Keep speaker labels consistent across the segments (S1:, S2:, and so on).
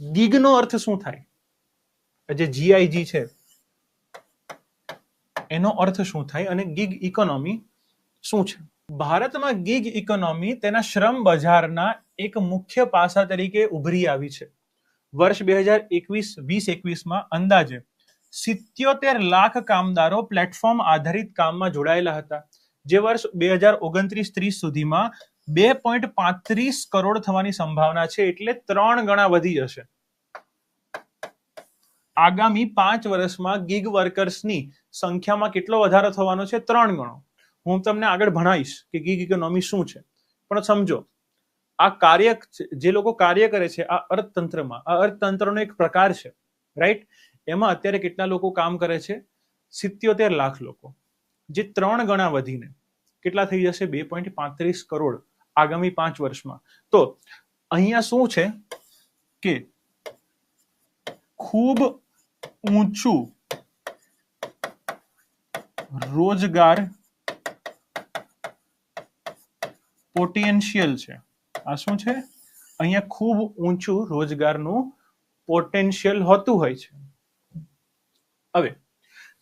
S1: ગીગનો અર્થ શું થાય? જે જીઆઈજી છે, એનો અર્થ શું થાય અને ગીગ ઇકોનોમી શું છે? ભારતમાં ગીગ ઇકોનોમી તેના શ્રમ બજારના એક મુખ્ય પાસા તરીકે ઉભરી આવી છે. વર્ષ બે હજાર એકવીસ, વીસ એકવીસમાં અંદાજે સિત્યોતેર લાખ કામદારો પ્લેટફોર્મ આધારિત કામમાં જોડાયેલા હતા. જે વર્ષ બે હજાર ઓગણત્રીસ ત્રીસ સુધીમાં બે પોઈન્ટ પાંત્રીસ કરોડ થવાની સંભાવના છે એટલે ત્રણ ગણા વધી જશે. આગામી પાંચ વર્ષમાં ગીગ વર્કર્સની સંખ્યામાં કેટલો વધારો થવાનો છે? ત્રણ ગણો. હું તમને આગળ ભણાવીશ કે ગીગ ઇકોનોમી શું છે. પણ સમજો, આ કાર્ય જે લોકો કાર્ય કરે છે, આ અર્થતંત્રમાં, આ અર્થતંત્રનો એક પ્રકાર છે રાઈટ એમાં અત્યારે કેટલા લોકો કામ કરે છે? સિત્યોતેર લાખ લોકો. જે ત્રણ ગણા વધીને કેટલા થઈ જશે? બે પોઈન્ટ પાંત્રીસ કરોડ. આગામી પાંચ વર્ષમાં. તો અહીંયા શું છે કે ખૂબ ઊંચું રોજગાર પોટેન્શિયલ છે. આ શું છે? અહીંયા ખૂબ ઊંચું રોજગારનું પોટેન્શિયલ હોતું હોય છે. હવે,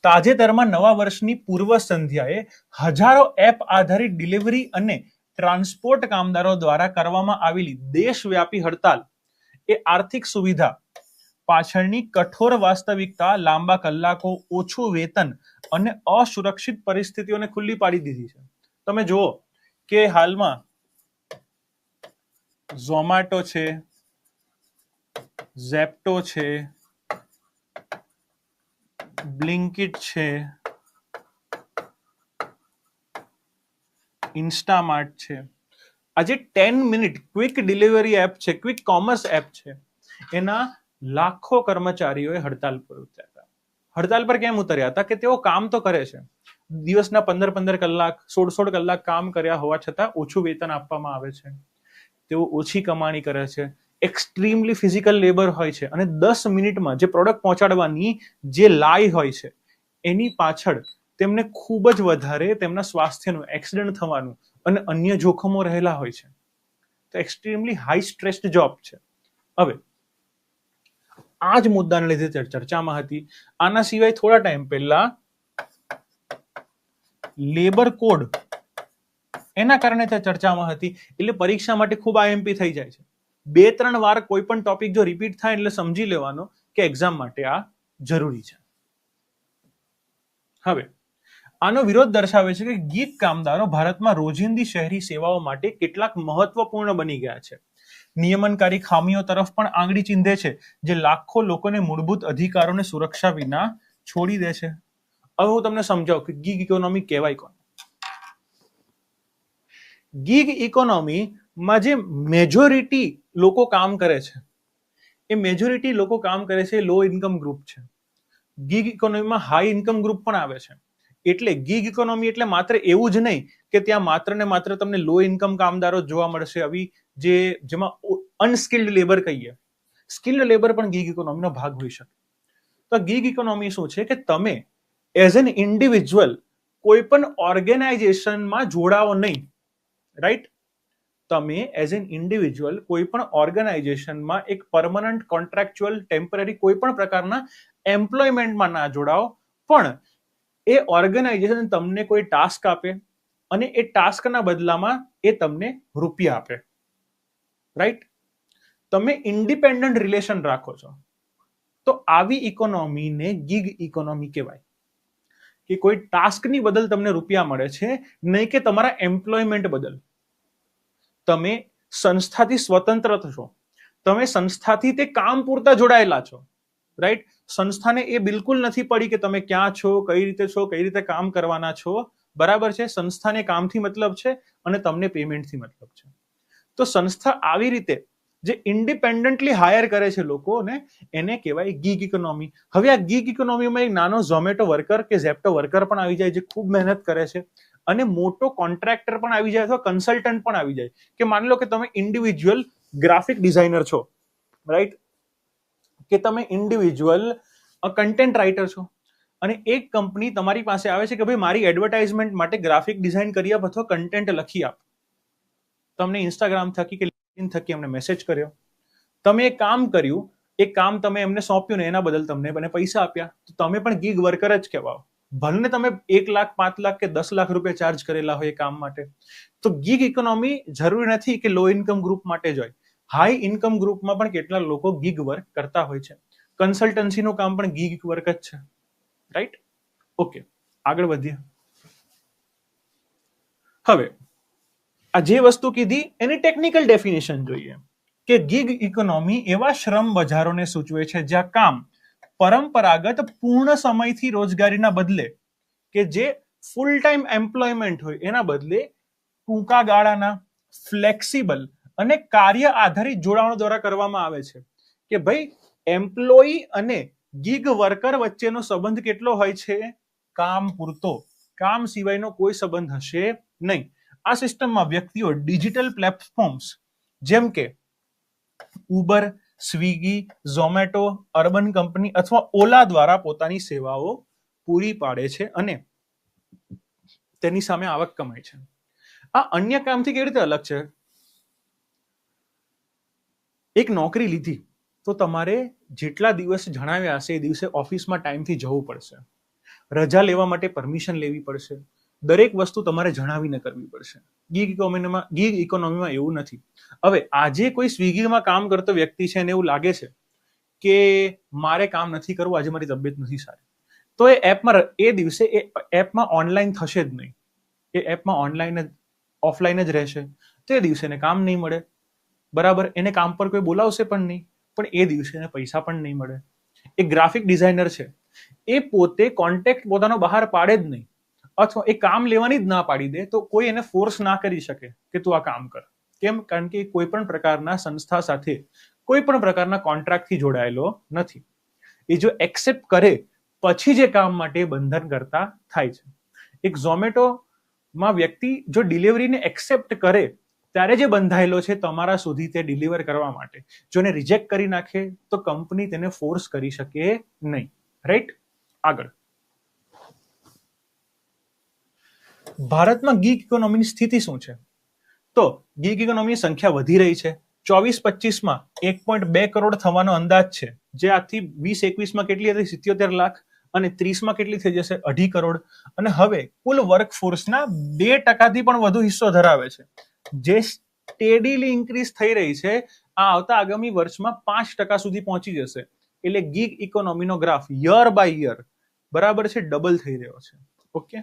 S1: તાજેતરમાં નવા વર્ષની પૂર્વ સંધ્યાએ હજારો એપ આધારિત ડિલિવરી અને ટ્રાન્સપોર્ટ કામદારો દ્વારા કરવામાં આવેલી દેશવ્યાપી હડતાલ એ આર્થિક સુવિધા, પાછળની કઠોર વાસ્તવિકતા, લાંબા કલાકો, ઓછું વેતન અને અસુરક્ષિત પરિસ્થિતિઓને ખુલ્લી પાડી દીધી છે. તમે જુઓ કે હાલમાં ઝોમેટો છે, ઝેપ્ટો છે, બ્લિંકિટ છે ઇન્સ્ટામાર્ટ છે. આજે ten minute quick delivery app છે ક્વિક કોમર્સ એપ છે. એના લાખો કર્મચારીઓએ હડતાલ પર ઉતર્યા હતા. હડતાલ પર કેમ ઉતર્યા હતા? કે તેઓ કામ તો કરે છે. દિવસના પંદર પંદર કલાક, સોળ સોળ કલાક કામ કર્યા હોવા છતાં ઓછું વેતન આપવામાં આવે છે. તેઓ ઓછી કમાણી કરે છે. એક્સ્ટ્રીમલી ફિઝિકલ લેબર હોય છે. અને દસ મિનિટમાં જે પ્રોડક્ટ પહોંચાડવાની જે લાય હોય છે, એની પાછળ તેમને ખૂબ જ વધારે તેમના સ્વાસ્થ્યનું એક્સિડન્ટ થવાનું અને અન્ય જોખમો રહેલા હોય છે. તો એક્સ્ટ્રીમલી હાઈ સ્ટ્રેસ્ડ જોબ છે. હવે, આ જ મુદ્દાને લીધે ચર્ચામાં હતી. આના સિવાય થોડા ટાઈમ પહેલા લેબર કોડ, એના કારણે તે ચર્ચામાં હતી. એટલે પરીક્ષા માટે ખૂબ આઈએમપી થઈ જાય છે. બે, ત્રણ વાર કોઈ પણ ટોપિક જો રિપીટ થાય એટલે સમજી લેવાનો કે એક્ઝામ માટે આ જરૂરી છે. હવે આનો વિરોધ દર્શાવે છે કે ગીત કામદારો ભારતમાં રોજિંદી શહેરી સેવાઓ માટે કેટલાક મહત્વપૂર્ણ બની ગયા છે. નિયમનકારી ખામીઓ તરફ પણ આંગળી ચીંધે છે, જે લાખો લોકોને મૂળભૂત અધિકારોને સુરક્ષા વિના છોડી દે છે. હવે હું તમને સમજાવું કે ગીગ ઇકોનોમી કહેવાય કોણ? ગીગ ઇકોનોમીમાં જે મેજોરિટી લોકો કામ કરે છે, એ મેજોરિટી લોકો કામ કરે છે લો ઇન્કમ ગ્રુપ છે. ગીગ ઇકોનોમીમાં હાઈ ઇન્કમ ગ્રુપ પણ આવે છે. એટલે ગીગ ઇકોનોમી એટલે માત્ર એવું જ નહીં કે ત્યાં માત્ર ને માત્ર તમને લો ઇન્કમ કામદારો જોવા મળશે. આવી જે, જેમાં અનસ્કિલ્ડ લેબર કહીએ. સ્કિલ્ડ લેબર પણ ગીગ ઇકોનોમીનો ભાગ હોઈ શકે. તો ગીગ ઇકોનોમી શું છે કે તમે એઝ એન ઇન્ડિવિજ્યુઅલ કોઈ પણ ઓર્ગેનાઇઝેશનમાં જોડાવો નહીં. રાઈટ તમે એઝ એન ઇન્ડિવિજ્યુઅલ કોઈ પણ ઓર્ગેનાઇઝેશનમાં એક પરમનન્ટ કોન્ટ્રાક્ચ્યુઅલ ટેમ્પરરી કોઈ પણ પ્રકારના એમ્પ્લોયમેન્ટમાં ના જોડાઓ. પણ એ ઓર્ગેનાઇઝેશન તમને કોઈ ટાસ્ક આપે અને એ ટાસ્કના બદલામાં એ તમને રૂપિયા આપે. રાઈટ તમે ઇન્ડિપેન્ડન્ટ રિલેશન રાખો છો. તો આવી ઇકોનોમીને ગીગ ઇકોનોમી કહેવાય. કે કોઈ ટાસ્કની બદલ તમને રૂપિયા મળે છે, નહીં કે તમારા એમ્પ્લોયમેન્ટ બદલ. તમે સંસ્થાથી સ્વતંત્ર થશો. તમે સંસ્થાથી તે કામ પૂરતા જોડાયેલા છો. રાઈટ સંસ્થાને એ બિલકુલ નથી પડી કે તમે ક્યાં છો, કઈ રીતે છો, કઈ રીતે કામ કરવાના છો. બરાબર છે, સંસ્થાને કામથી મતલબ છે અને તમને પેમેન્ટથી મતલબ છે. તો સંસ્થા આવી રીતે જે ઇન્ડિપેન્ડન્ટલી હાયર કરે છે લોકોને એને કહેવાય ગીગ ઇકોનોમી. હવે આ ગીગ ઇકોનોમીમાં એક નાનો ઝોમેટો વર્કર કે ઝેપ્ટો વર્કર પણ આવી જાય જે ખૂબ મહેનત કરે છે અને મોટો કોન્ટ્રાક્ટર પણ આવી જાય અથવા કન્સલ્ટન્ટ પણ આવી જાય. કે માની લો કે તમે ઇન્ડિવિજ્યુઅલ ગ્રાફિક ડિઝાઇનર છો. રાઈટ કે તમે ઇન્ડિવિજ્યુઅલ કન્ટેન્ટ રાઇટર છો. અને એક કંપની તમારી પાસે આવે છે કે ભાઈ મારી એડવર્ટાઇઝમેન્ટ માટે ગ્રાફિક ડિઝાઇન કરી આપ અથવા કન્ટેન્ટ લખી આપ. તમને ઇન્સ્ટાગ્રામ થકી કે લિંકિન થકી અમને મેસેજ કર્યો. તમે એક કામ કર્યું, એક કામ તમે એમને સોંપ્યું ને એના બદલ તમને મને પૈસા આપ્યા. તો તમે પણ ગીગ વર્કર જ કહેવાઓ. ભલે તમે એક લાખ, પાંચ લાખ કે દસ લાખ રૂપિયા ચાર્જ કરેલા હોય એ કામ માટે. તો ગીગ ઇકોનોમી જરૂરી નથી કે લો ઇન્કમ ગ્રુપ માટે જ હોય. હાઈ ઇન્કમ ગ્રુપમાં પણ કેટલા લોકો ગીગ વર્ક કરતા હોય છે. કન્સલ્ટન્સીનું કામ પણ ગીગ વર્ક જ છે. રાઈટ ઓકે આગળ વધીએ. હવે, આ જે વસ્તુ કીધી, એની ટેકનિકલ ડેફિનેશન જોઈએ. કે ગીગ ઇકોનોમી એવા શ્રમ બજારોને સૂચવે છે જ્યાં કામ પરંપરાગત પૂર્ણ સમયથી રોજગારીના બદલે કે જે ફૂલ ટાઈમ એમ્પ્લોયમેન્ટ હોય, એના બદલે ટૂંકા ગાળાના ફ્લેક્સિબલ અને કાર્ય આધારિત જોડાણો દ્વારા કરવામાં આવે છે. કે ભાઈ એમ્પ્લોયી અને ગીગ વર્કર વચ્ચેનો સંબંધ કેટલો હોય છે? કામ પૂરતો. કામ સિવાયનો કોઈ સંબંધ હશે નહીં. આ સિસ્ટમમાં વ્યક્તિઓ ડિજિટલ પ્લેટફોર્મ્સ જેમ કે Uber Swiggy Zomato urban company અથવા ઓલા દ્વારા પોતાની સેવાઓ પૂરી પાડે છે અને તેની સામે આવક કમાય છે. આ અન્ય કામથી કેવી રીતે અલગ છે? એક નોકરી લીધી, તો તમારે જેટલા દિવસ જણાવ્યા હશે એ દિવસે ઓફિસમાં ટાઈમથી જવું પડશે. રજા લેવા માટે પરમિશન લેવી પડશે. દરેક વસ્તુ તમારે જણાવીને કરવી પડશે. ગીગ ઇકોનોમીમાં ગીગ ઇકોનોમીમાં એવું નથી. હવે, આજે કોઈ સ્વિગીમાં કામ કરતો વ્યક્તિ છે અને એવું લાગે છે કે મારે કામ નથી કરવું, આજે મારી તબિયત નથી સારી. તો એ એપમાં એ દિવસે એ એપમાં ઓનલાઈન થશે જ નહીં. એ એપમાં ઓનલાઈન જ ઓફલાઈન જ રહેશે. તે દિવસે એને કામ નહીં મળે. બરાબર? એને કામ પર કોઈ બોલાવશે પણ નહીં. પણ એ દિવસે એને પૈસા પણ નહીં મળે. એ ગ્રાફિક ડિઝાઇનર છે. એ પોતે કોન્ટેક્ટ પોતાનો બહાર પાડે જ નહીં. અથવા એ કામ લેવાની જ ના પાડી દે, તો કોઈ એને ફોર્સ ના કરી શકે કે તું આ કામ કર. કેમ? કારણ કે કોઈ પણ પ્રકારના સંસ્થા સાથે, કોઈ પણ પ્રકારના કોન્ટ્રાક્ટથી જોડાયેલો નથી. એ જો એક્સેપ્ટ કરે, પછી જે કામ માટે બંધન કરતા થાય છે. એક ઝોમેટોમાં વ્યક્તિ જો ડિલિવરીને એક્સેપ્ટ કરે ત્યારે જે બંધાયેલો છે તમારા સુધી તે ડિલિવર કરવા માટે. જો એને રિજેક્ટ કરી નાખે, તો કંપની તેને ફોર્સ કરી શકે નહીં. રાઈટ આગળ. ભારતમાં ગીગ ઇકોનોમીની સ્થિતિ શું છે? તો ગીગ ઇકોનોમીની સંખ્યા વધી રહી છે. ચોવીસ પચીસમાં એક પોઈન્ટ બે કરોડ થવાનો અંદાજ છે. જે આજથી વીસ એકવીસમાં કેટલી હતી? સિત્યોતેર લાખ. અને ત્રીસમાં કેટલી થઈ જશે? અઢી કરોડ. અને હવે કુલ વર્કફોર્સના બે ટકાથી પણ વધુ હિસ્સો ધરાવે છે. જે સ્ટેડીલી ઇન્ક્રીઝ થઈ રહી છે, આ આવતા આગામી વર્ષમાં પાંચ ટકા સુધી પહોંચી જશે. એટલે ગીગ ઇકોનોમીનો ગ્રાફ યર બાય યર બરાબર છે ડબલ થઈ રહ્યો છે. ઓકે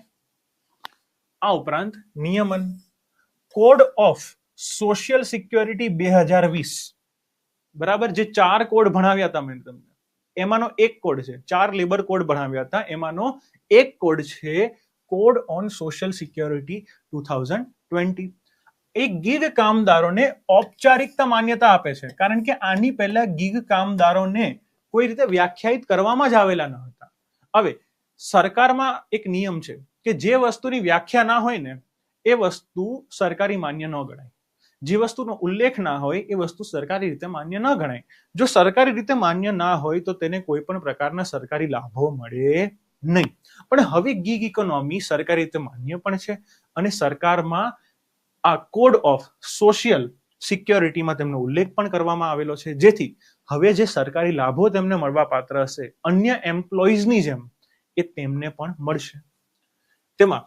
S1: આ ઉપરાંત નિયમન કોડ ઓફ સોશિયલ સિક્યોરિટી બે હજાર વીસ. બરાબર, જે ચાર કોડ ભણાવ્યા હતા મેં તમને. એમાંનો એક કોડ છે, ચાર લેબર કોડ ભણાવ્યા હતા. એમાંનો એક કોડ છે code on social security two thousand twenty A gig કામદારોને ઔપચારિકતા માન્યતા આપે છે. કારણ કે આની પહેલા ગીગ કામદારોને કોઈ રીતે વ્યાખ્યાયિત કરવામાં જ આવેલા ન હતા. હવે, સરકારમાં એક નિયમ છે કે જે વસ્તુની વ્યાખ્યા ના હોય ને, એ વસ્તુ સરકારી માન્ય ન ગણાય. જે વસ્તુનો ઉલ્લેખ ના હોય, એ વસ્તુ સરકારી રીતે માન્ય ન ગણાય. જો સરકારી રીતે માન્ય ના હોય, તો તેને કોઈ પણ પ્રકારના સરકારી લાભો મળે નહીં. પણ હવે ગીગ ઇકોનોમી સરકારી રીતે માન્ય પણ છે અને સરકારમાં આ કોડ ઓફ સોશિયલ સિક્યોરિટીમાં તેમનો ઉલ્લેખ પણ કરવામાં આવેલો છે. જેથી હવે જે સરકારી લાભો તેમને મળવા પાત્ર હશે, અન્ય એમ્પ્લોઈઝની જેમ એ તેમને પણ મળશે. તેમાં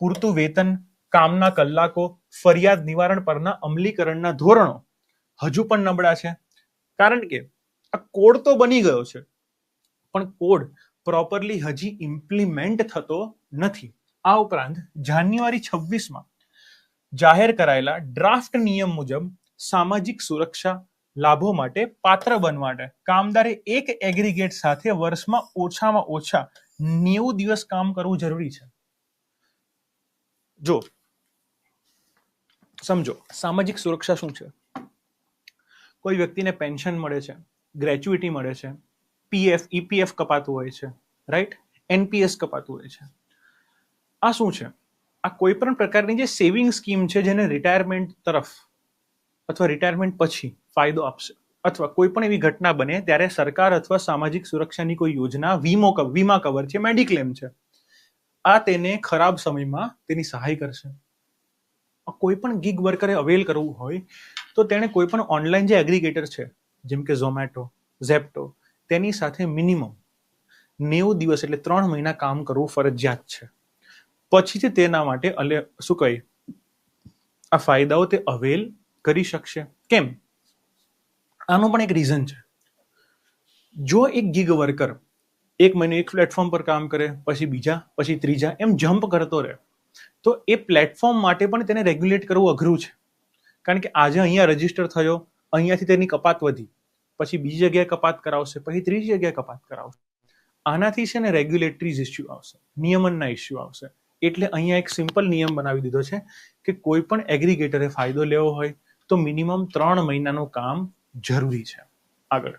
S1: પૂરતું વેતન, કામના કલાકો, ફરિયાદ નિવારણ પરના અમલીકરણના ધોરણો હજુ પણ નબળા છે. કારણ કે આ કોડ તો બની ગયો છે, પણ કોડ પ્રોપરલી હજી ઇમ્પ્લિમેન્ટ થતો નથી. આ ઉપરાંત જાન્યુઆરી છવ્વીસમાં જાહેર કરાયેલા ડ્રાફ્ટ નિયમ મુજબ સામાજિક સુરક્ષા લાભો માટે પાત્ર બનવા માટે કામદારે એક એગ્રીગેટ સાથે વર્ષમાં ઓછામાં ઓછા નેવું દિવસ કામ કરવું જરૂરી છે. જો, સમજો, સામાજિક સુરક્ષા શું છે? કોઈ વ્યક્તિને પેન્શન મળે છે, ગ્રેચ્યુટી મળે છે, પીએફ, ઈપીએફ કપાતું હોય છે, રાઈટ? એનપીએસ કપાતું હોય છે. આ શું છે? આ કોઈ પણ પ્રકારની જે સેવિંગ સ્કીમ છે જેને રિટાયરમેન્ટ તરફ અથવા રિટાયરમેન્ટ પછી ફાયદો આપશે અથવા કોઈ પણ એવી ઘટના બને ત્યારે સરકાર અથવા સામાજિક સુરક્ષાની કોઈ યોજના, વીમો વીમા કવર છે મેડિક્લેમ છે, આ તેને ખરાબ સમયમાં તેની સહાય કરશે. કોઈ પણ ગીગ વર્કરે અવેલ કરવું હોય તો તેણે કોઈ પણ ઓનલાઈન જે એગ્રીગેટર છે, જેમ કે ઝોમેટો ઝેપ્ટો તેની સાથે મિનિમમ નેવું દિવસ એટલે ત્રણ મહિના કામ કરવું ફરજિયાત છે. પછીથી તેના માટે અલે શું કહે? આ ફાયદાઓ તે અવેલ કરી શકશે. કેમ? આનું પણ એક રીઝન છે. જો એક ગીગ વર્કર એક મહિને એક પ્લેટફોર્મ પર કામ કરે, પછી બીજા, પછી ત્રીજા, એમ જમ્પ કરતો રહે, તો એ પ્લેટફોર્મ માટે પણ તેને રેગ્યુલેટ કરવું અઘરું છે. કારણ કે આજે અહીંયા રજિસ્ટર થયો, અહીંયાથી તેની કપાત વધી, પછી બીજી જગ્યાએ કપાત કરાવશે, પછી ત્રીજી જગ્યાએ કપાત કરાવશે. આનાથી છે ને રેગ્યુલેટરીઝ ઇસ્યુ આવશે, નિયમનના ઇસ્યુ આવશે. એટલે અહીંયા એક સિમ્પલ નિયમ બનાવી દીધો છે કે કોઈ પણ એગ્રીગેટરે ફાયદો લેવો હોય તો મિનિમમ ત્રણ મહિનાનું કામ જરૂરી છે. આગળ.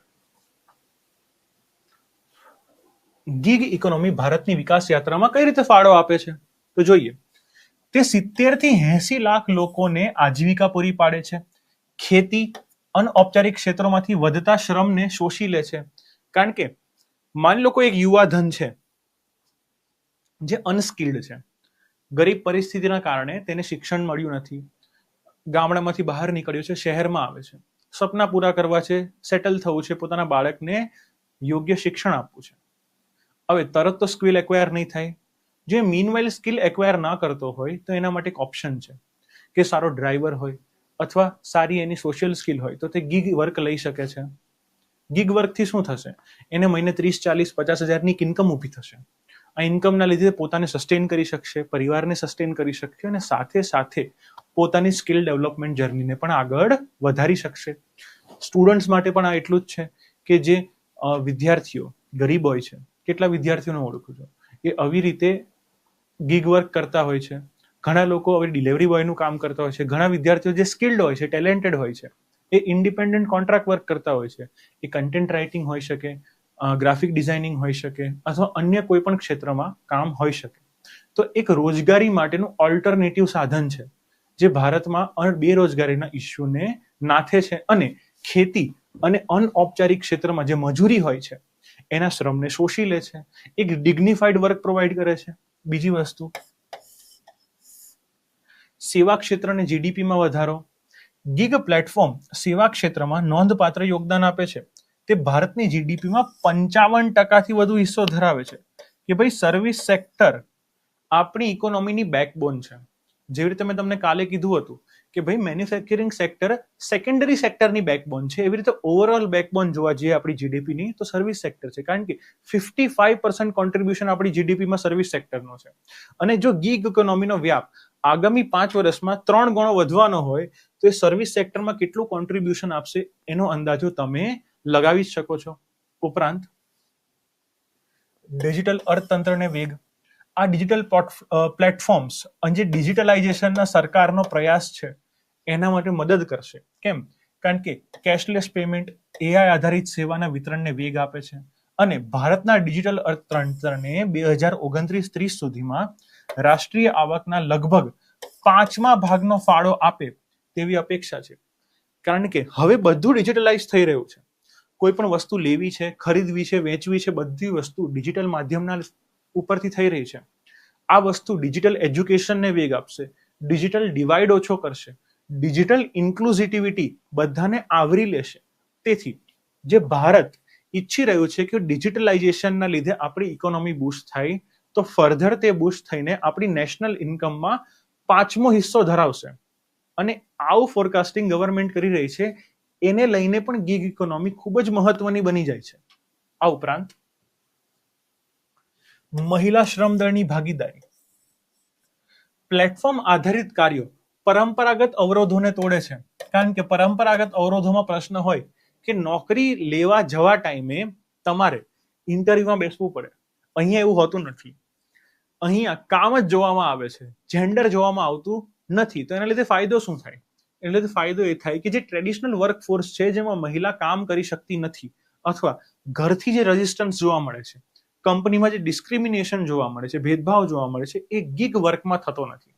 S1: ગીગ ઇકોનોમી ભારતની વિકાસ યાત્રામાં કઈ રીતે ફાળો આપે છે? તો જોઈએ. તે સિત્તેરથી એસી લાખ લોકોને આજીવિકા પૂરી પાડે છે. ખેતી અનૌપચારિક ક્ષેત્રોમાંથી વધતા શ્રમને શોષી લે છે. કારણ કે માની લો કોઈ એક યુવા ધન છે, જે અનસ્કિલ્ડ છે. ગરીબ પરિસ્થિતિના કારણે તેને શિક્ષણ મળ્યું નથી. ગામડામાંથી બહાર નીકળ્યું છે, શહેરમાં આવે છે. સપના પૂરા કરવા છે સેટલ થવું છે, પોતાના બાળકને યોગ્ય શિક્ષણ આપવું છે. હવે તરત તો સ્કિલ એક્વાયર નહીં થાય. જે મીનવાઇલ સ્કિલ એક્વાયર ના કરતો હોય, તો એના માટે એક ઓપ્શન છે. કે સારો ડ્રાઈવર હોય, અથવા સારી એની સોશિયલ સ્કિલ હોય, તો તે ગીગ વર્ક લઈ શકે છે. ગીગ વર્કથી શું થશે? એને મહિને ત્રીસ, ચાલીસ, પચાસ હજારની ઇન્કમ ઊભી થશે. આ ઇન્કમના લીધે પોતાને સસ્ટેન કરી શકશે, પરિવારને સસ્ટેન કરી શકશે અને સાથે સાથે પોતાની સ્કિલ ડેવલપમેન્ટ જર્નીને પણ આગળ વધારી શકશે. સ્ટુડન્ટ્સ માટે પણ આ એટલું જ છે કે જે વિદ્યાર્થીઓ, ગરીબ હોય છે, કેટલા વિદ્યાર્થીઓને ઓળખું છું? એ આવી રીતે ગીગ વર્ક કરતા હોય છે. ઘણા લોકો હવે ડિલિવરી બોયનું કામ કરતા હોય છે. ઘણા વિદ્યાર્થીઓ જે સ્કિલ્ડ હોય છે ટેલેન્ટેડ હોય છે, એ ઇન્ડિપેન્ડન્ટ કોન્ટ્રાક્ટ વર્ક કરતા હોય છે. એ કન્ટેન્ટ રાઇટિંગ હોઈ શકે ગ્રાફિક ડિઝાઇનિંગ હોઈ શકે અથવા અન્ય કોઈ પણ ક્ષેત્રમાં કામ હોઈ શકે. તો એક રોજગારી માટેનું ઓલ્ટરનેટિવ સાધન છે, જે ભારતમાં બેરોજગારીના ઇસ્યુને નાથે છે અને ખેતી અને અનઔપચારિક ક્ષેત્રમાં જે મજૂરી હોય છે, એના શ્રમને શોષી લે છે, એક ડિગ્નિફાઈડ વર્ક પ્રોવાઈડ કરે છે. બીજી વસ્તુ, સેવા ક્ષેત્રને જીડીપીમાં વધારો. ગીગ પ્લેટફોર્મ સેવા ક્ષેત્રમાં નોંધપાત્ર યોગદાન આપે છે. તે ભારતની જીડીપીમાં પંચાવન ટકાથી વધુ હિસ્સો ધરાવે છે. કે ભાઈ સર્વિસ સેક્ટર આપણી ઇકોનોમીની બેકબોન છે. જેવી રીતે મેં તમને કાલે કીધું હતું કે ભાઈ મેન્યુફેક્ચરિંગ સેક્ટર સેકન્ડરી સેક્ટરની બેકબોન છે. એવી રીતે ઓવરઓલ બેકબોન જોવા જઈએ આપણી જીડીપીની તો સર્વિસ સેક્ટર છે. કારણ કે ફિફ્ટી ફાઈવ પર્સન્ટ કોન્ટ્રીબ્યુશન આપણી જીડીપીમાં સર્વિસ સેક્ટરનો છે. અને જો ગીગ ઇકોનોમીનો વ્યાપ આગામી પાંચ વર્ષમાં ત્રણ ગણો વધવાનો હોય, તો એ સર્વિસ સેક્ટરમાં કેટલું કોન્ટ્રીબ્યુશન આપશે એનો અંદાજો તમે લગાવી શકો છો. ઉપરાંત ડિજિટલ અર્થતંત્રને વેગ. આ ડિજિટલ પ્લેટફોર્મ્સ અને જે ડિજિટલાઇઝેશનના સરકારનો પ્રયાસ છે, એના માટે મદદ કરશે. કેમ? કારણ કે કેશલેસ પેમેન્ટ એઆઈ આધારિત સેવાના વિતરણને વેગ આપે છે અને ભારતના ડિજિટલ અર્થતંત્રને બે હજાર ઓગણત્રીસ ત્રીસ સુધીમાં રાષ્ટ્રીય આવકના લગભગ પાંચમા ભાગનો ફાળો આપે તેવી અપેક્ષા છે. કારણ કે હવે બધું ડિજિટલાઇઝ થઈ રહ્યું છે. કોઈ પણ વસ્તુ લેવી છે, ખરીદવી છે, વેચવી છે, બધી વસ્તુ ડિજિટલ માધ્યમના ઉપરથી થઈ રહી છે. આ વસ્તુ ડિજિટલ એજ્યુકેશનને વેગ આપશે ડિજિટલ ડિવાઈડ ઓછો કરશે ડિજિટલ ઇન્ક્લુઝિટિવિટી બધાને આવરી લેશે. તેથી, જે ભારત ઈચ્છી રહ્યું છે કે ડિજિટલાઇઝેશનના લીધે આપણી ઇકોનોમી બુસ્ટ થાય, તો ફર્ધર તે બુસ્ટ થઈને આપણી નેશનલ ઇન્કમમાં પાંચમો હિસ્સો ધરાવશે. અને આવું ફોરકાસ્ટિંગ ગવર્મેન્ટ કરી રહી છે એને લઈને પણ ગીગ ઇકોનોમી ખૂબ જ મહત્વની બની જાય છે. આ ઉપરાંત મહિલા શ્રમદળની ભાગીદારી. પ્લેટફોર્મ આધારિત કાર્યો પરંપરાગત અવરોધોને તોડે છે. કારણ કે પરંપરાગત અવરોધોમાં પ્રશ્ન હોય કે નોકરી લેવા જવા ટાઈમે તમારે ઇન્ટરવ્યુમાં બેસવું પડે. અહીંયા એવું હોતું નથી. અહીંયા કામ જ જોવામાં આવે છે. જેન્ડર જોવામાં આવતું નથી. તો એના લીધે ફાયદો શું થાય? એટલે ફાયદો એ થાય કે જે ટ્રેડિશનલ વર્કફોર્સ છે, જેમાં મહિલા કામ કરી શકતી નથી, અથવા ઘરથી જે રેઝિસ્ટન્સ જોવા મળે છે કંપનીમાં જે ડિસ્ક્રિમિનેશન જોવા મળે છે, ભેદભાવ જોવા મળે છે, એ ગીગ વર્કમાં થતો નથી.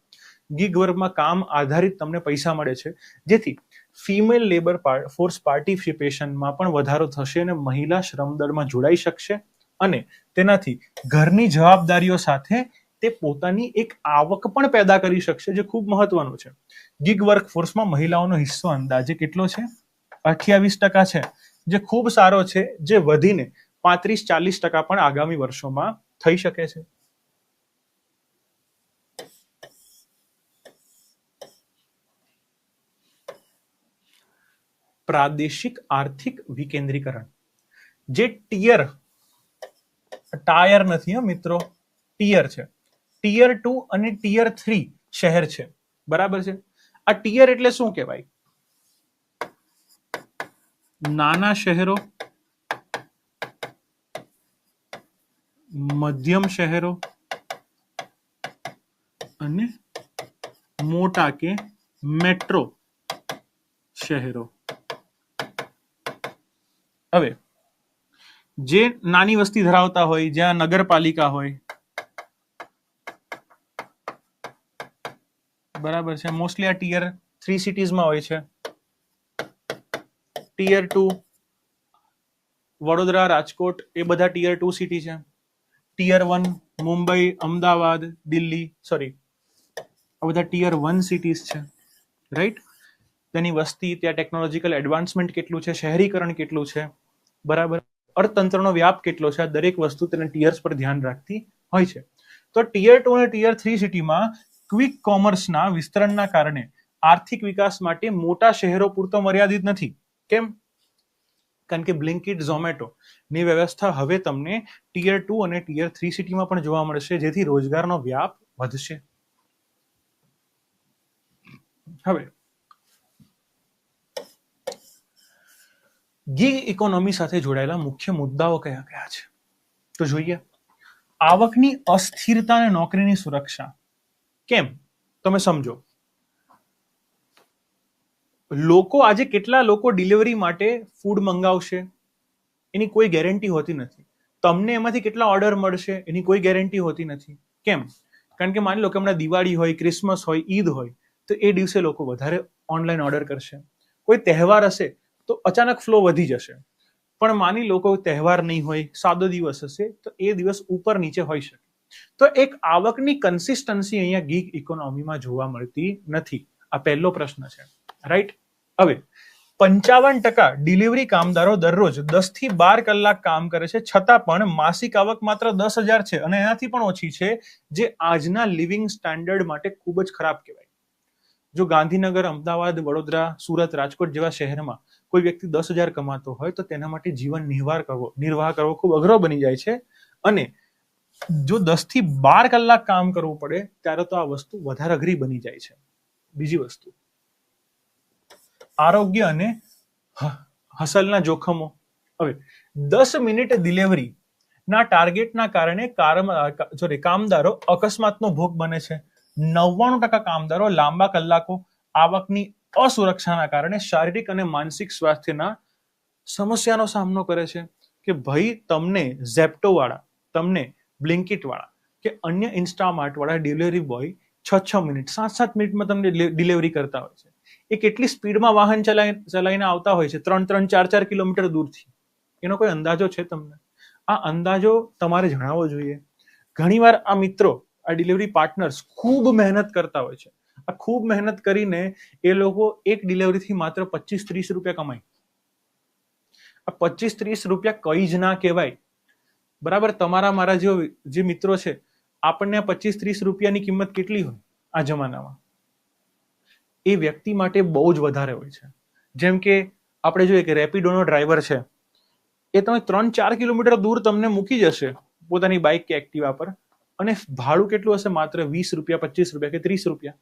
S1: ગીગ વર્કમાં કામ આધારિત તમને પૈસા મળે છે, જેથી ફિમેલ લેબર ફોર્સ પાર્ટિસિપેશનમાં પણ વધારો થશે અને મહિલા શ્રમદળમાં જોડાઈ શકશે અને તેનાથી ઘરની જવાબદારીઓ સાથે તે પોતાની એક આવક પણ પેદા કરી શકશે જે ખૂબ મહત્વનું છે. ગિગ વર્કફોર્સમાં મહિલાઓનો હિસ્સો અંદાજે કેટલો છે? અઠ્યાવીસ ટકા છે, જે ખૂબ સારો છે, જે વધીને પાંત્રીસ ચાલીસ ટકા પણ આગામી વર્ષોમાં થઈ શકે છે. પ્રાદેશિક આર્થિક વિકેન્દ્રીકરણ. જે ટીયર, ટાયર નથી મિત્રો, ટીયર છે. ટીયર ટુ અને ટીયર થ્રી શહેર છે. બરાબર છે? આ ટીયર એટલે શું કહેવાય? નાના શહેરો, મધ્યમ શહેરો અને મોટા કે મેટ્રો શહેરો. હવે, જે નાની વસ્તી ધરાવતા હોય, જ્યાં નગરપાલિકા હોય બરાબર છે. મોસ્ટલી આ ટીયર થ્રી સિટીઝમાં હોય છે. ટીયર ટુ વડોદરા, રાજકોટ, એ બધા ટીયર ટુ સિટી છે. Tier one Mumbai, Ahmedabad, Delhi sorry આ બધા ટીયર વન સિટીઝ છે. રાઈટ તેની વસ્તી, ત્યાં ટેકનોલોજીકલ એડવાન્સમેન્ટ કેટલું છે, શહેરીકરણ કેટલું છે, બરાબર? અર્થતંત્રનો વ્યાપ કેટલો છે, આ દરેક વસ્તુ તેને ટીયર્સ પર ધ્યાન રાખતી હોય છે. તો ટિયર ટુ અને ટિયર થ્રી સિટીમાં ક્વિક કોમર્સના વિસ્તરણના કારણે આર્થિક વિકાસ માટે મોટા શહેરો પૂરતો મર્યાદિત નથી. કેમ? કારણ કે બ્લિંકિટ ઝોમેટો ની વ્યવસ્થા હવે તમને ટીયર ટુ અને ટીયર થ્રી સિટીમાં પણ જોવા મળશે, જેથી રોજગારનો વ્યાપ વધશે. હવે ગીગ ઇકોનોમી સાથે જોડાયેલા મુખ્ય મુદ્દાઓ કયા કયા છે? તો જોઈએ, આવકની અસ્થિરતા અને નોકરીની સુરક્ષા. કેમ? તમે સમજો. લોકો આજે કેટલા લોકો ડિલિવરી માટે ફૂડ મંગાવશે? એની કોઈ ગેરંટી હોતી નથી. તમને એમાંથી કેટલા ઓર્ડર મળશે? એની કોઈ ગેરંટી હોતી નથી. કેમ? કારણ કે માની લો કે હમણાં દિવાળી હોય ક્રિસમસ હોય, ઈદ હોય, તો એ દિવસે લોકો વધારે ઓનલાઈન ઓર્ડર કરશે. કોઈ તહેવાર હશે, તો અચાનક ફ્લો વધી જશે. પણ માની લો કોઈ તહેવાર નહીં હોય, સાદો દિવસ હશે, તો એ દિવસ ઉપર નીચે હોઈ શકે. તો એક આવકની કન્સિસ્ટન્સી અહીંયા ગીગ ઇકોનોમીમાં જોવા મળતી નથી. આ પહેલો પ્રશ્ન છે. રાઈટ હવે, પંચાવન ટકા ડિલિવરી કામદારો દરરોજ દસથી બાર કલાક કામ કરે છે, છતાં પણ માસિક આવક માત્ર દસ હજાર છે અને એનાથી પણ ઓછી છે, જે આજના લિવિંગ સ્ટાન્ડર્ડ માટે ખૂબ જ ખરાબ કહેવાય. જો ગાંધીનગર, અમદાવાદ, વડોદરા, સુરત, રાજકોટ જેવા શહેરમાં કોઈ વ્યક્તિ દસ હજાર કમાતો હોય તો તેના માટે જીવન નિર્વાહ કરવો નિર્વાહ કરવો ખૂબ અઘરો બની જાય છે અને જો દસથી બાર કલાક કામ કરવું પડે, ત્યારે તો આ વસ્તુ વધારે અઘરી બની જાય છે. બીજી વસ્તુ. આરોગ્ય અને હસલના જોખમો. હવે, દસ મિનિટ ડિલિવરી ના ટાર્ગેટના કારણે સોરી, કામદારો અકસ્માતનો ભોગ બને છે. નવ્વાણું ટકા કામદારો લાંબા કલાકો આવકની અસુરક્ષાના કારણે શારીરિક અને માનસિક સ્વાસ્થ્યના સમસ્યાનો સામનો કરે છે. કે ભાઈ, તમને ઝેપ્ટોવાળા, તમને બ્લિંકિટ વાળા કે અન્ય ઇન્સ્ટામાર્ટ વાળા ડિલિવરી બોય છ છ મિનિટ સાત સાત મિનિટમાં તમને ડિલિવરી કરતા હોય છે. એ કેટલી સ્પીડમાં વાહન ચલાવી ચલાવીને આવતા હોય છે? ત્રણ ત્રણ, ચાર ચાર કિલોમીટર દૂરથી. એનો કોઈ અંદાજો છે તમને? આ અંદાજો તમારે જણાવવો જોઈએ. ઘણીવાર આ મિત્રો, આ ડિલિવરી પાર્ટનર્સ ખૂબ મહેનત કરતા હોય છે. આ ખૂબ મહેનત કરીને એ લોકો એક ડિલિવરીથી માત્ર પચીસ ત્રીસ રૂપિયા કમાય. આ પચીસ ત્રીસ રૂપિયા કઈ જ ના કહેવાય. બરાબર, તમારા, મારા જેઓ જે મિત્રો છે, આપણને પચીસ ત્રીસ રૂપિયાની કિંમત કેટલી હોય આ જમાનામાં? એ વ્યક્તિ માટે બહુ જ વધારે હોય છે. જેમ કે, આપણે જોઈએ કે રેપિડોનો ડ્રાઈવર છે, એ તમે ત્રણ, ચાર કિલોમીટર દૂર તમને મૂકી જશે પોતાની બાઇક કે એક્ટિવા પર અને ભાડું કેટલું હશે? માત્ર વીસ રૂપિયા, પચીસ રૂપિયા કે ત્રીસ રૂપિયા?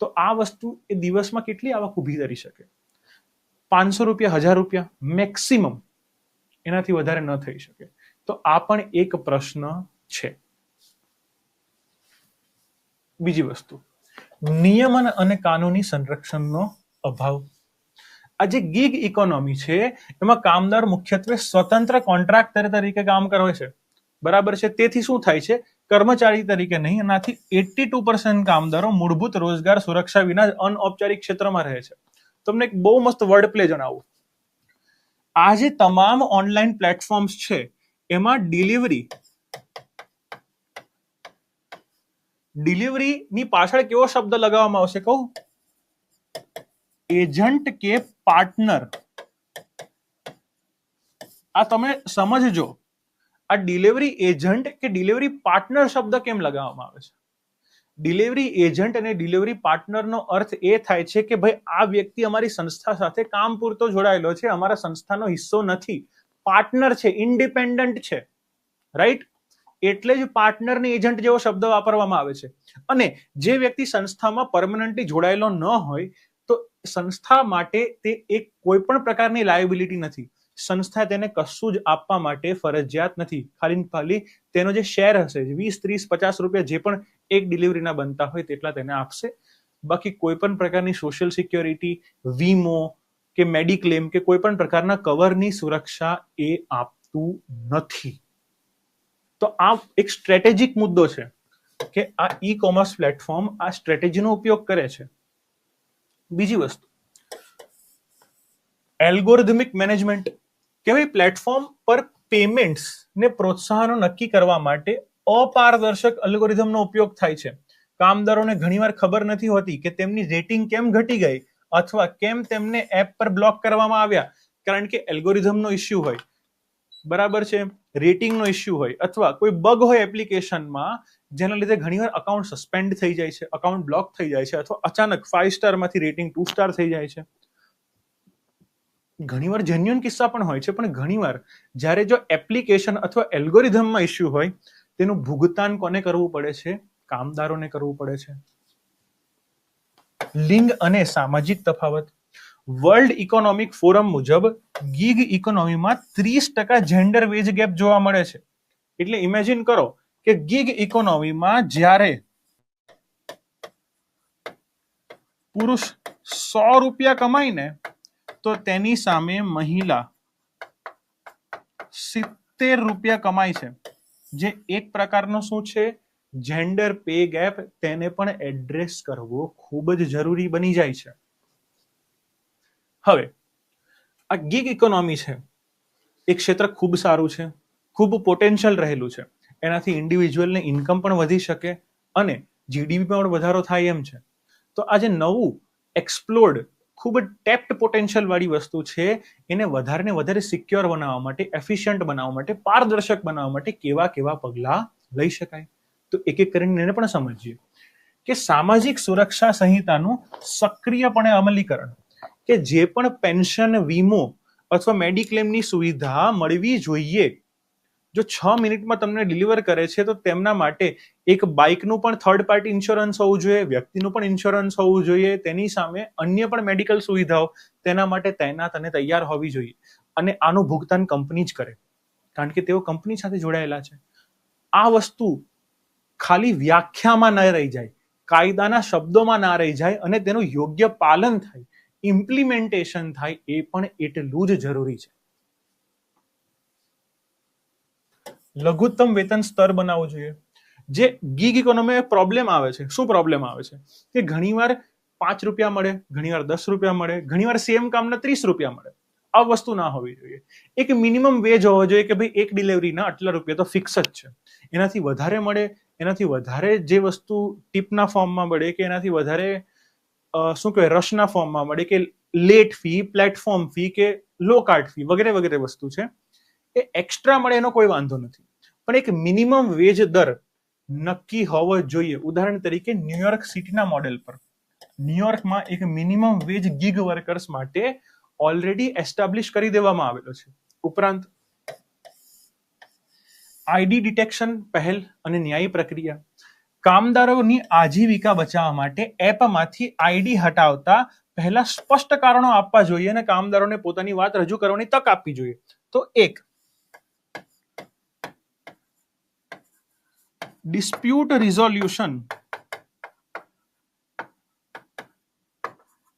S1: તો આ વસ્તુ એ દિવસમાં કેટલી આવક ઊભી કરી શકે? પાંચસો રૂપિયા, હજાર રૂપિયા મેક્સિમમ એનાથી વધારે ન થઈ શકે. તો આ પણ એક પ્રશ્ન છે. બીજી વસ્તુ. નિયમન અને કાનૂની સંરક્ષણનો અભાવ. આ જે ગીગ ઇકોનોમી છે, એમાં કામદાર મુખ્યત્વે સ્વતંત્ર કોન્ટ્રાક્ટર તરીકે કામ કરે છે. બરાબર છે? તેથી શું થાય છે? કર્મચારી તરીકે નહીં, એનાથી એટી ટુ પર્સન્ટ કામદારો મૂળભૂત રોજગાર સુરક્ષા વિના અનૌપચારિક ક્ષેત્રમાં રહે છે. તમને એક બહુ મસ્ત વર્ડ પ્લે જણાવું. આ જે તમામ ઓનલાઈન પ્લેટફોર્મ્સ છે એમાં ડિલિવરી ડિલિવરી ની પાછળ કેવો શબ્દ લગાવવામાં આવશે કહું? એજન્ટ કે પાર્ટનર આ તમે સમજજો. આ ડિલિવરી એજન્ટ કે ડિલિવરી પાર્ટનર શબ્દ કેમ લગાવવામાં આવે છે? ડિલિવરી એજન્ટ અને ડિલિવરી પાર્ટનરનો અર્થ એ થાય છે કે ભાઈ, આ વ્યક્તિ અમારી સંસ્થા સાથે કામ પૂરતો જોડાયેલો છે, અમારા સંસ્થાનો હિસ્સો નથી. પાર્ટનર છે ઇન્ડિપેન્ડન્ટ છે. રાઈટ એટલે જ પાર્ટનરની એજન્ટ જેવો શબ્દ વાપરવામાં આવે છે. અને જે વ્યક્તિ સંસ્થામાં પરમનન્ટલી જોડાયેલો ન હોય, તો સંસ્થા માટે તે એક કોઈ પણ પ્રકારની લાયબિલિટી નથી. સંસ્થા તેને કશું જ આપવા માટે ફરજિયાત નથી. ખાલી ખાલી તેનો જે શેર હશે વીસ, ત્રીસ, પચાસ રૂપિયા જે પણ એક ડિલિવરીના બનતા હોય, તેટલા તેને આપશે. બાકી કોઈ પણ પ્રકારની સોશિયલ સિક્યોરિટી વીમો કે મેડિક્લેમ કે કોઈ પણ પ્રકારના કવરની સુરક્ષા એ આપતું નથી. તો આ એક સ્ટ્રેટેજિક મુદ્દો છે કે આ ઈ કોમર્સ પ્લેટફોર્મ આ સ્ટ્રેટેજીનો ઉપયોગ કરે છે. બીજી વસ્તુ. એલ્ગોરિધમિક મેનેજમેન્ટ કે ભાઈ પ્લેટફોર્મ પર પેમેન્ટ્સ ને પ્રોત્સાહનો નક્કી કરવા માટે અપારદર્શક અલ્ગોરિધમનો ઉપયોગ થાય છે. કામદારોને ઘણીવાર ખબર નથી હોતી કે તેમની રેટિંગ કેમ ઘટી ગઈ અથવા કેમ તેમને એપ પર બ્લોક કરવામાં આવ્યા? કારણ કે એલ્ગોરિધમનો ઇસ્યુ હોય. બરાબર છે? રેટિંગનો ઇસ્યુ હોય. અથવા કોઈ બગ હોય એપ્લિકેશનમાં જેના લીધે ઘણીવાર અકાઉન્ટ સસ્પેન્ડ થઈ જાય છે અકાઉન્ટ બ્લોક થઈ જાય છે, અથવા અચાનક ફાઈવ સ્ટારમાંથી રેટિંગ ટુ સ્ટાર થઈ જાય છે. ઘણીવાર જેન્યુઅન કિસ્સા પણ હોય છે, પણ ઘણીવાર જ્યારે જો એપ્લિકેશન અથવા એલ્ગોરિધમમાં ઇસ્યુ હોય, તેનું ભુગતાન કોને કરવું પડે છે? કામદારોને કરવું પડે છે. લિંગ અને સામાજિક તફાવત. વર્લ્ડ ઇકોનોમિક ફોરમ મુજબ ગીગ ઇકોનોમીમાં ત્રીસ ટકા જેન્ડર વેજ ગેપ જોવા મળે છે. એટલે ઇમેજિન કરો કે ગીગ ઇકોનોમીમાં જ્યારે પુરુષ સો રૂપિયા કમાઈને, તો તેની સામે મહિલા સિત્તેર રૂપિયા કમાય છે. જે એક પ્રકારનો શું છે? જેન્ડર પે ગેપ તેને પણ એડ્રેસ કરવો ખૂબ જ જરૂરી બની જાય છે. હવે, આ ગીગ ઇકોનોમી છે. એ ક્ષેત્ર ખૂબ સારું છે, ખૂબ પોટેન્શિયલ રહેલું છે. એનાથી ઇન્ડિવિજ્યુઅલને ઇન્કમ પણ વધી શકે અને જીડીપી પણ વધારો થાય એમ છે. તો આ જે નવું એક્સપ્લોર્ડ ખૂબ જ ટેપ્ડ પોટેન્શિયલ વસ્તુ છે, એને વધારે વધારે સિક્યોર બનાવવા માટે એફિશિયન્ટ બનાવવા માટે, પારદર્શક બનાવવા માટે કેવા કેવા પગલાં લઈ શકાય. તો એક એક કરીને એને પણ સમજીએ. કે સામાજિક સુરક્ષા સંહિતાનું સક્રિયપણે અમલીકરણ, કે જે પણ પેન્શન, વીમો અથવા મેડિક્લેમની સુવિધા મળવી જોઈએ, જો છ મિનિટમાં તમને ડિલિવર કરે છે, તો તેમના માટે એક બાઇકનું પણ થર્ડ પાર્ટી ઇન્સ્યોરન્સ હોવું જોઈએ, વ્યક્તિનું પણ ઇન્સ્યોરન્સ હોવું જોઈએ, તેની સામે અન્ય પણ મેડિકલ સુવિધાઓ તેના માટે તૈનાત અને તૈયાર હોવી જોઈએ અને આનું ભુગતાન કંપની જ કરે. કારણ કે તેઓ કંપની સાથે જોડાયેલા છે. આ વસ્તુ ખાલી વ્યાખ્યામાં ન રહી જાય, કાયદાના શબ્દોમાં ના રહી જાય અને તેનું યોગ્ય પાલન થાય ઇમ્પ્લિમેન્ટેશન થાય એ પણ એટલું જ જરૂરી છે. લઘુત્તમ વેતન સ્તર બનાવવું જોઈએ. જે ગીગ ઇકોનોમી પ્રોબ્લેમ આવે છે. શું પ્રોબ્લેમ આવે છે? કે ઘણીવાર પાંચ રૂપિયા મળે, ઘણીવાર દસ રૂપિયા મળે, ઘણીવાર સેમ કામના ત્રીસ રૂપિયા મળે. આ વસ્તુ ના હોવી જોઈએ. એક મિનિમમ વેજ હોવો જોઈએ કે ભાઈ એક ડિલિવરીના આટલા રૂપિયા તો ફિક્સ જ છે. એનાથી વધારે મળે, એનાથી વધારે જે વસ્તુ ટીપના ફોર્મમાં મળે કે એનાથી વધારે શું કહેવાય રશના ફોર્મમાં મળે કે લેટ ફી પ્લેટફોર્મ ફી કે લો કાર્ડ ફી વગેરે વગેરે વસ્તુ છે, એ એક્સ્ટ્રા મળે એનો કોઈ વાંધો નથી. પણ એક મિનિમમ વેજ દર નક્કી હોવો જોઈએ. ઉદાહરણ તરીકે ન્યુયોર્ક સિટીના મોડેલ પર. ન્યુયોર્કમાં એક મિનિમમ વેજ ગીગ વર્કર્સ માટે ઓલરેડી એસ્ટાબ્લિશ કરી દેવામાં આવેલો છે. ઉપરાંત આઈડી ડિટેક્શન પહેલ અને ન્યાયી પ્રક્રિયા. કામદારોની આજીવિકા બચાવવા માટે એપમાંથી આઈડી હટાવતા પહેલા સ્પષ્ટ કારણો આપવા જોઈએ અને કામદારોને પોતાની વાત રજૂ કરવાની તક આપવી જોઈએ. તો એક ડિસ્પ્યુટ રિઝોલ્યુશન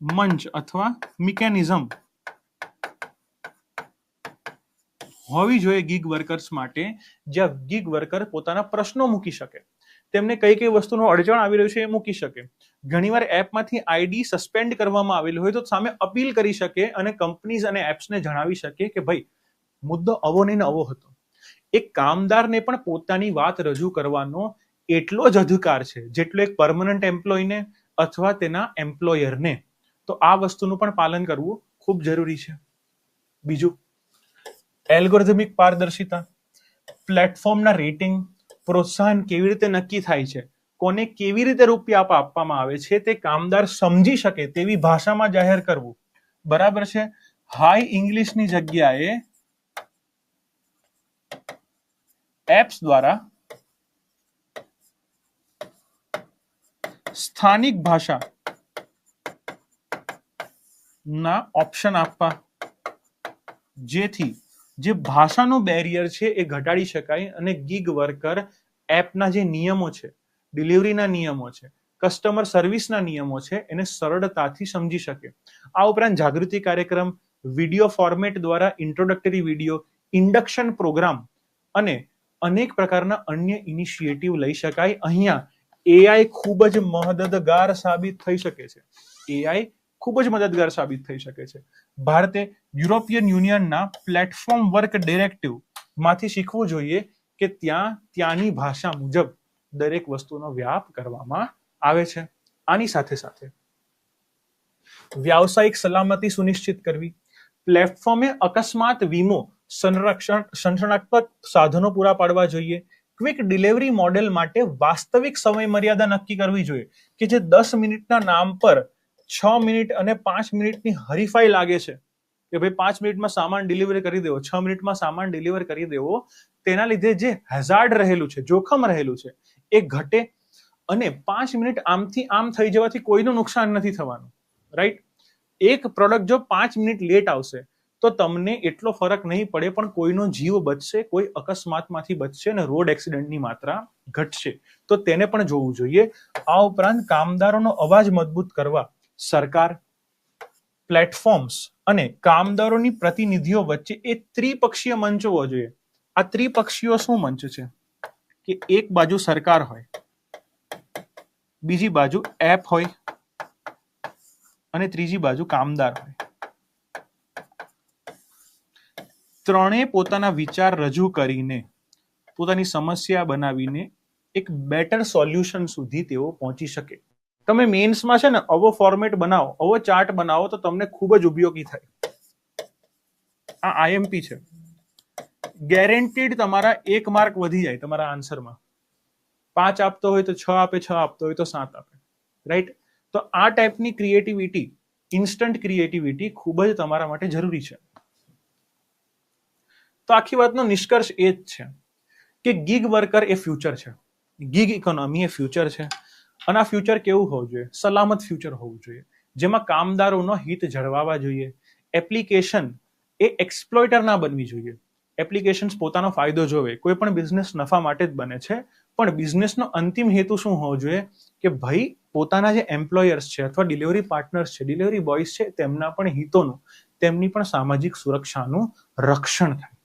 S1: મંચ અથવા મિકેનિઝમ હોવી જોઈએ ગીગ વર્કર્સ માટે, જ્યાં ગીગ વર્કર પોતાના પ્રશ્નો મૂકી શકે. તેમને કઈ કઈ વસ્તુનો અડચણ આવી રહ્યું છે એ મૂકી શકે. ઘણીવાર એપમાંથી આઈડી સસ્પેન્ડ કરવામાં આવેલું હોય તો સામે અપીલ કરી શકે અને કંપનીઝ અને એપ્સને જણાવી શકે કે ભાઈ, મુદ્દો આવો નહીં આવો હતો. એક કામદારને પણ પોતાની વાત રજૂ કરવાનો એટલો જ અધિકાર છે, જેટલો એક પરમનન્ટ એમ્પ્લોયને અથવા તેના એમ્પ્લોયરને તો આ વસ્તુનું પણ પાલન કરવું ખૂબ જરૂરી છે. બીજું? એલ્ગોરિધમિક પારદર્શિતા પ્લેટફોર્મના રેટિંગ પ્રોત્સાહન કેવી રીતે નક્કી થાય છે, કોને કેવી રીતે રૂપિયા આપવામાં આવે છે, તે કામદાર સમજી શકે તેવી ભાષામાં જાહેર કરવું. બરાબર છે? હાઈ ઇંગ્લિશની જગ્યાએ એપ્સ દ્વારા સ્થાનિક ભાષા ના ઓપ્શન આપવા. જેથી જે ભાષાનું બેરિયર છે એ ઘટાડી શકાય અને ગીગ વર્કર એપના જે નિયમો છે ડિલિવરીના નિયમો છે કસ્ટમર સર્વિસના નિયમો છે, એને સરળતાથી સમજી શકે. આ ઉપરાંત જાગૃતિ કાર્યક્રમ વીડિયો ફોર્મેટ દ્વારા ઇન્ટ્રોડક્ટરી વીડિયો ઇન્ડક્શન પ્રોગ્રામ અને અનેક પ્રકારના અન્ય ઇનિશિયેટિવ લઈ શકાય. અહીંયા એઆઈ ખૂબ જ મહદદગાર સાબિત થઈ શકે છે. એઆઈ ખૂબ જ મદદગાર સાબિત થઈ શકે છે. ભારતે યુરોપિયન યુનિયનના પ્લેટફોર્મ વર્ક ડિરેક્ટિવમાંથી શીખવું જોઈએ કે ત્યાં, ત્યાંની ભાષા મુજબ દરેક વસ્તુનો વ્યાપ કરવામાં આવે છે. આની સાથે સાથે વ્યાવસાયિક સલામતી સુનિશ્ચિત કરવી પ્લેટફોર્મે અકસ્માત વીમો, સંરક્ષણ સંરક્ષણાત્મક સાધનો પૂરા પાડવા જોઈએ ક્વિક ડિલિવરી મોડેલ માટે વાસ્તવિક સમય મર્યાદા નક્કી કરવી જોઈએ કે જે દસ મિનિટના નામ પર છ મિનિટ અને પાંચ મિનિટની હરીફાઈ લાગે છે કે ભાઈ પાંચ મિનિટમાં સામાન ડિલિવરી કરી દેવો, છ મિનિટમાં સામાન ડિલિવર કરી દેવો, તેના લીધે જે હેઝાર્ડ રહેલું છે, જોખમ રહેલું છે, એ ઘટે અને પાંચ મિનિટ આમથી આમ થઈ જવાથી કોઈનું નુકસાન નથી થવાનું રાઈટ એક પ્રોડક્ટ જો પાંચ મિનિટ લેટ આવશે, તો તમને એટલો ફરક નહીં પડે, પણ કોઈનો જીવ બચશે, કોઈ અકસ્માતમાંથી બચશે અને રોડ એક્સિડન્ટની માત્રા ઘટશે. તો તેને પણ જોવું જોઈએ. આ ઉપરાંત કામદારોનો અવાજ મજબૂત કરવા સરકાર પ્લેટફોર્મ્સ અને કામદારોની પ્રતિનિધિઓ વચ્ચે એ ત્રિપક્ષીય મંચ હોવો જોઈએ. આ ત્રિપક્ષીય શું મંચ છે? કે એક બાજુ સરકાર હોય, બીજી બાજુ એપ હોય અને ત્રીજી બાજુ કામદાર હોય. ત્રણેય પોતાના વિચાર રજૂ કરીને, પોતાની સમસ્યા બનાવીને એક બેટર સોલ્યુશન સુધી તેઓ પહોંચી શકે. તમે મેન્સમાં છે ને આવો ફોર્મેટ બનાવો, આવો ચાર્ટ બનાવો તો તમને ખૂબ જ ઉપયોગી થાય. આ આઈએમપી છે. ગેરંટીડ તમારા એક માર્ક વધી જાય તમારા આન્સરમાં પાંચ આપતો હોય તો છ આપે, છ આપતો હોય તો સાત આપે. રાઈટ તો આ ટાઈપની ક્રિએટિવિટી ઇન્સ્ટન્ટ ક્રિએટિવિટી ખૂબ જ તમારા માટે જરૂરી છે. તો આખી વાતનો નિષ્કર્ષ એ જ છે કે ગીગ વર્કર એ ફ્યુચર છે. ગીગ ઇકોનોમી એ ફ્યુચર છે. અને આ ફ્યુચર કેવું હોવું જોઈએ? સલામત ફ્યુચર હોવું જોઈએ. જેમાં કામદારોનો હિત જળવાવા જોઈએ. એપ્લિકેશન એ એક્સપ્લોઇટર ના બનવી જોઈએ. એપ્લિકેશન્સ પોતાનો ફાયદો જોવે. કોઈ પણ બિઝનેસ નફા માટે જ બને છે. પણ બિઝનેસનો અંતિમ હેતુ શું હોવો જોઈએ? કે ભાઈ, પોતાના જે એમ્પ્લોયર્સ છે અથવા ડિલિવરી પાર્ટનર્સ છે ડિલિવરી બોયઝ છે, તેમના પણ હિતોનું, તેમની પણ સામાજિક સુરક્ષાનું રક્ષણ થાય.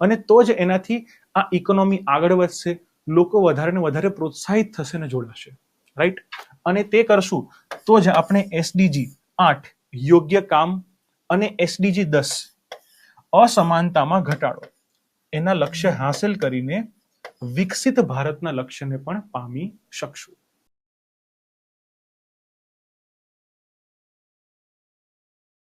S1: અને તો જ એનાથી આ ઇકોનોમી આગળ વધશે, લોકો વધારે ને વધારે પ્રોત્સાહિત થશે ને જોડાશે. રાઈટ અને તે કરશું તો જ આપણે એસડીજી આઠ યોગ્ય કામ અને એસડીજી દસ અસમાનતામાં ઘટાડો. એના લક્ષ્ય હાંસલ કરીને વિકસિત ભારતના લક્ષ્યને પણ પામી શકશું.